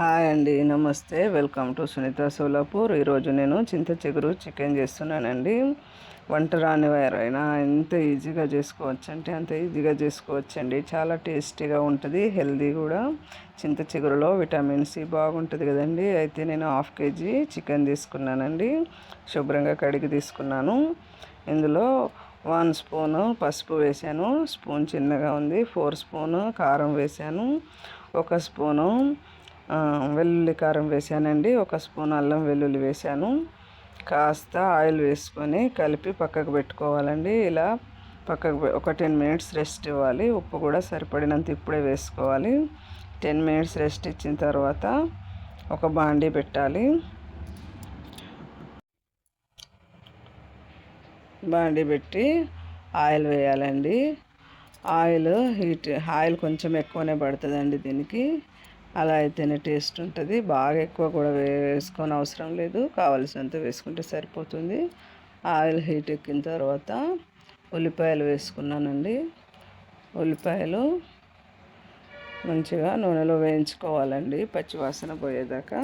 Hi అండి నమస్తే. Welcome to Sunitha Solapur. ఈరోజు నేను చింత చిగురు చికెన్ చేస్తున్నానండి. వంట రాని వారైనా ఎంత ఈజీగా చేసుకోవచ్చు అంటే అంత ఈజీగా చేసుకోవచ్చండి. చాలా టేస్టీగా ఉంటుంది హెల్దీ కూడా. చింత చిగురులో విటమిన్ సి బాగుంటుంది కదండి. అయితే నేను హాఫ్ కేజీ చికెన్ తీసుకున్నానండి. శుభ్రంగా కడిగి తీసుకున్నాను. ఇందులో వన్ స్పూను పసుపు వేసాను. స్పూన్ చిన్నగా ఉంది. ఫోర్ స్పూను కారం వేసాను. ఒక స్పూను వెల్లుల్లి కారం వేసానండి. ఒక స్పూన్ అల్లం వెల్లుల్లి వేసాను. కాస్త ఆయిల్ వేసుకొని కలిపి పక్కకు పెట్టుకోవాలండి. ఇలా పక్కకు ఒక టెన్ మినిట్స్ రెస్ట్ ఇవ్వాలి. ఉప్పు కూడా సరిపడినంత ఇప్పుడే వేసుకోవాలి. టెన్ మినిట్స్ రెస్ట్ ఇచ్చిన తర్వాత ఒక బాండీ పెట్టాలి. బాండీ పెట్టి ఆయిల్ వేయాలండి. ఆయిల్ హీట్ ఆయిల్ కొంచెం ఎక్కువనే పడుతుందండి దీనికి. అలా అయితేనే టేస్ట్ ఉంటుంది. బాగా ఎక్కువ కూడా వేసుకొని అవసరం లేదు. కావలసినంత వేసుకుంటే సరిపోతుంది. ఆయిల్ హీట్ ఎక్కిన తర్వాత ఉల్లిపాయలు వేసుకున్నానండి. ఉల్లిపాయలు మంచిగా నూనెలో వేయించుకోవాలండి. పచ్చివాసన పోయేదాకా.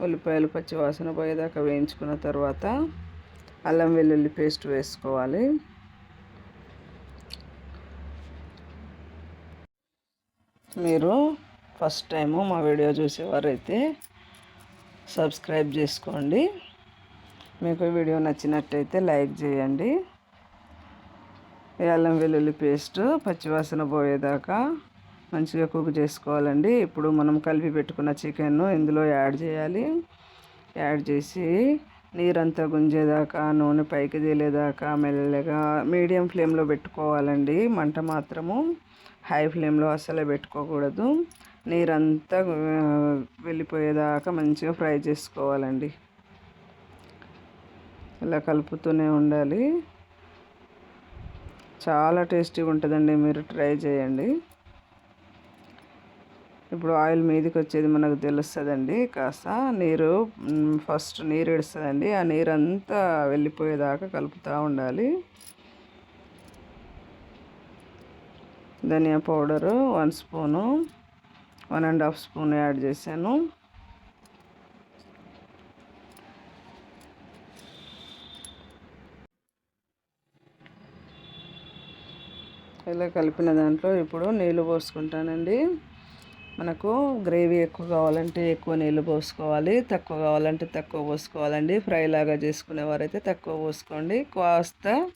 ఉల్లిపాయలు పచ్చివాసన పోయేదాకా వేయించుకున్న తర్వాత అల్లం వెల్లుల్లి పేస్ట్ వేసుకోవాలి. మీరు ఫస్ట్ టైము మా వీడియో చూసేవారైతే సబ్స్క్రైబ్ చేసుకోండి. మీకు వీడియో నచ్చినట్టయితే లైక్ చేయండి. అల్లం వెల్లుల్లి పేస్ట్ పచ్చివాసన పోయేదాకా మంచిగా కుక్ చేసుకోవాలండి. ఇప్పుడు మనం కలిపి పెట్టుకున్న చికెన్ను ఇందులో యాడ్ చేయాలి. యాడ్ చేసి నీరంతా గుంజేదాకా నూనె పైకి తేలేదాకా మెల్లగా మీడియం ఫ్లేమ్లో పెట్టుకోవాలండి. మంట మాత్రము హై ఫ్లేమ్లో అసలే పెట్టుకోకూడదు. నీరంతా వెళ్ళిపోయేదాకా మంచిగా ఫ్రై చేసుకోవాలండి. ఇలా కలుపుతూనే ఉండాలి. చాలా టేస్టీగా ఉంటుందండి మీరు ట్రై చేయండి. ఇప్పుడు ఆయిల్ మీదకి వచ్చేది మనకు తెలుస్తుందండి కాస్త నీరు ఫస్ట్ నీరు ఇడుస్తుందండి ఆ నీరు అంతా వెళ్ళిపోయేదాకా కలుపుతూ ఉండాలి. ధనియా powder one spoon. One and half spoon add చేశాను. ఇలా కలిపిన దాంట్లో ఇప్పుడు నీళ్ళు పోసుకుంటానండి. మనకు గ్రేవీ ఎక్కువ కావాలంటే ఎక్కువ నీళ్ళు పోసుకోవాలి తక్కువ కావాలంటే తక్కువ పోసుకోవాలండి. ఫ్రై లాగా చేసుకునేవారైతే తక్కువ పోసుకోండి. కాస్త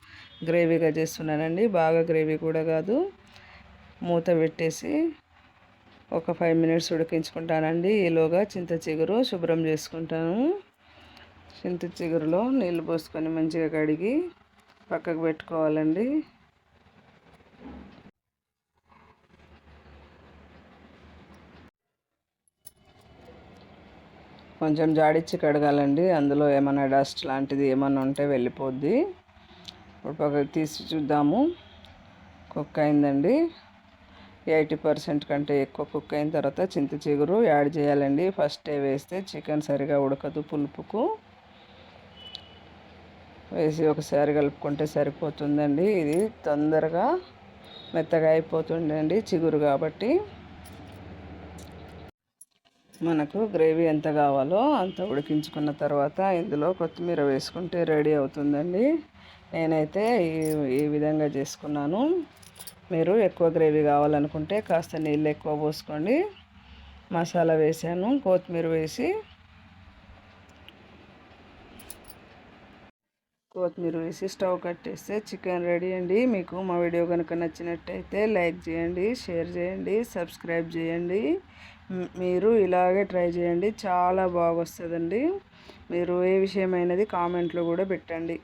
గ్రేవీగా చేస్తున్నానండి. బాగా గ్రేవీ కూడా కాదు. మూత పెట్టేసి ఒక ఫైవ్ మినిట్స్ ఉడికించుకుంటానండి. ఈలోగా చింత చిగురు శుభ్రం చేసుకుంటాను. చింత చిగురులో నీళ్ళు పోసుకొని మంచిగా కడిగి పక్కకు పెట్టుకోవాలండి. కొంచెం జాడిచ్చి కడగాలండి. అందులో ఏమైనా డస్ట్ లాంటిది ఏమైనా ఉంటే వెళ్ళిపోద్ది. ఇప్పుడు పక్కకు తీసి చూద్దాము. కుక్ అయిందండి. ఎయిటీ పర్సెంట్ కంటే ఎక్కువ కుక్ అయిన తర్వాత చింత చిగురు యాడ్ చేయాలండి. ఫస్టే వేస్తే చికెన్ సరిగా ఉడకదు పులుపుకు. వేసి ఒకసారి కలుపుకుంటే సరిపోతుందండి. ఇది తొందరగా మెత్తగా అయిపోతుందండి చిగురు కాబట్టి. మనకు గ్రేవీ ఎంత కావాలో అంత ఉడికించుకున్న తర్వాత ఇందులో కొత్తిమీర వేసుకుంటే రెడీ అవుతుందండి. నేనైతే ఈ ఈ విధంగా చేసుకున్నాను. మీరు ఎక్కువ గ్రేవీ కావాలనుకుంటే కాస్త నీళ్ళు ఎక్కువ పోసుకోండి మసాలా వేసాను. కొత్తిమీర వేసి కొత్తిమీర వేసి స్టవ్ కట్టేస్తే చికెన్ రెడీ అండి. మీకు మా వీడియో కనుక నచ్చినట్టయితే లైక్ చేయండి షేర్ చేయండి సబ్స్క్రైబ్ చేయండి. మీరు ఇలాగే ట్రై చేయండి. చాలా బాగా వస్తుందండి మీరు ఏ విషయమైనది కామెంట్లో కూడా పెట్టండి.